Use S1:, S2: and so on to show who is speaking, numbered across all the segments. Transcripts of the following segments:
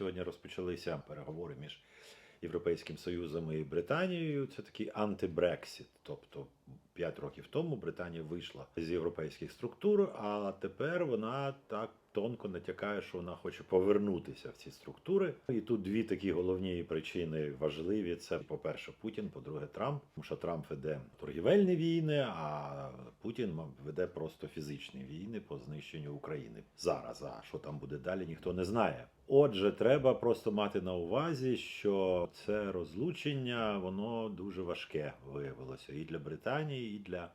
S1: сьогодні розпочалися переговори між Європейським Союзом і Британією. Це такий антибрексіт. Тобто 5 років тому Британія вийшла з європейських структур, а тепер вона так тонко натякає, що вона хоче повернутися в ці структури. І тут дві такі головні причини важливі: це, по-перше, Путін, по-друге, Трамп. Тому що Трамп веде торгівельні війни, а Путін веде просто фізичні війни по знищенню України. Зараз, а що там буде далі, ніхто не знає. Отже, треба просто мати на увазі, що це розлучення воно дуже важке виявилося і для Британії, і для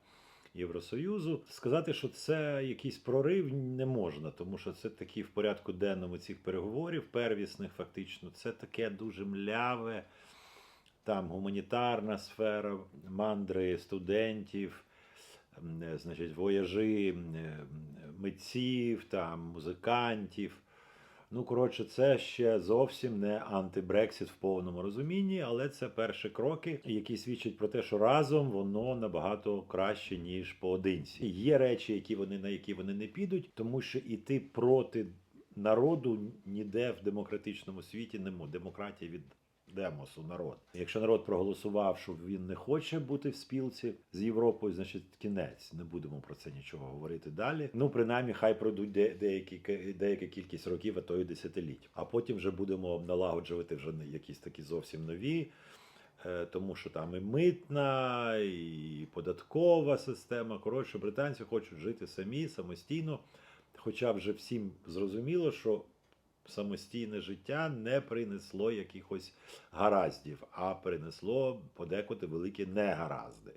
S1: Євросоюзу. Сказати, що це якийсь прорив не можна, тому що це такі в порядку денному цих переговорів, первісних, фактично, це таке дуже мляве, там гуманітарна сфера, мандри студентів, е, значить, вояжі е, митців, там, музикантів. Ну, коротше, це ще зовсім не антибрексіт в повному розумінні, але це перші кроки, які свідчать про те, що разом воно набагато краще ніж поодинці. Є речі, які вони на які вони не підуть, тому що іти проти народу ніде в демократичному світі не. Демократія від демосу народ. Якщо народ проголосував, що він не хоче бути в спілці з Європою, значить кінець. Не будемо про це нічого говорити далі. Ну, принаймні, хай пройдуть де- деякі деяка кількість років, а то й десятиліть. А потім вже будемо налагоджувати вже якісь такі зовсім нові. е, Тому що там і митна, і податкова система. Коротше, британці хочуть жити самі, самостійно. Хоча вже всім зрозуміло, що самостійне життя не принесло якихось гараздів, а принесло подекуди великі негаразди.